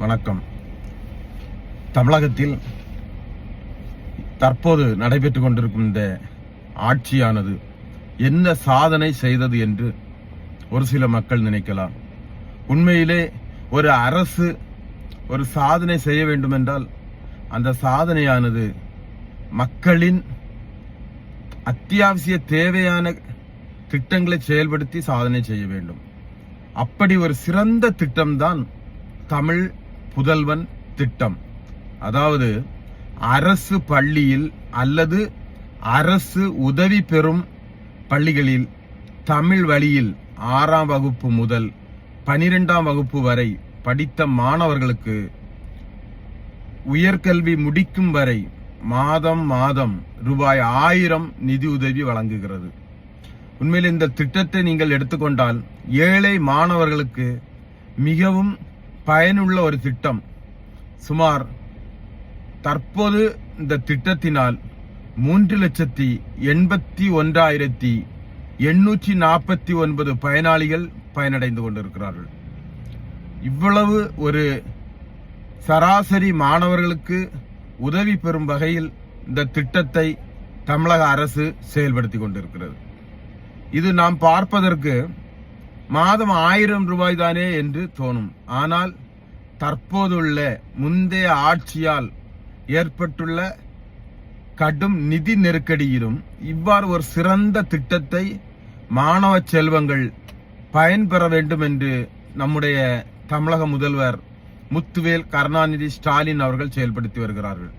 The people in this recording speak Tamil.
வணக்கம். தமிழகத்தில் தற்போது நடைபெற்றுக் கொண்டிருக்கும் இந்த ஆட்சியானது என்ன சாதனை செய்தது என்று ஒரு சில மக்கள் நினைக்கலாம். உண்மையிலே ஒரு அரசு ஒரு சாதனை செய்ய வேண்டும் என்றால் அந்த சாதனையானது மக்களின் அத்தியாவசிய தேவையான திட்டங்களை செயல்படுத்தி சாதனை செய்ய வேண்டும். அப்படி ஒரு சிறந்த திட்டம்தான் தமிழ் புதல்வன் திட்டம். அதாவது அரசு பள்ளியில் அல்லது அரசு உதவி பெறும் பள்ளிகளில் தமிழ் வழியில் ஆறாம் வகுப்பு முதல் பனிரெண்டாம் வகுப்பு வரை படித்த மாணவர்களுக்கு உயர்கல்வி முடிக்கும் வரை மாதம் மாதம் ரூபாய் ஆயிரம் நிதியுதவி வழங்குகிறது. உண்மையில் இந்த திட்டத்தை நீங்கள் எடுத்துக்கொண்டால் ஏழை மாணவர்களுக்கு மிகவும் பயனுள்ள ஒரு திட்டம். சுமார் தற்போது இந்த திட்டத்தினால் மூன்று லட்சத்தி எண்பத்தி ஒன்றாயிரத்தி எண்ணூற்றி நாற்பத்தி ஒன்பது பயனாளிகள் பயனடைந்து கொண்டிருக்கிறார்கள். இவ்வளவு ஒரு சராசரி மாணவர்களுக்கு உதவி பெறும் வகையில் இந்த திட்டத்தை தமிழக அரசு செயல்படுத்தி கொண்டிருக்கிறது. இது நாம் பார்ப்பதற்கு மாதம் ஆயிரம் ரூபாய் தானே என்று தோணும். ஆனால் தற்போதுள்ள முந்தைய ஆட்சியால் ஏற்பட்டுள்ள கடும் நிதி நெருக்கடியிலும் இவ்வாறு ஒரு சிறந்த திட்டத்தை மாணவ செல்வங்கள் பயன்பெற வேண்டும் என்று நம்முடைய தமிழக முதல்வர் முத்துவேல் கருணாநிதி ஸ்டாலின் அவர்கள் செயல்படுத்தி வருகிறார்கள்.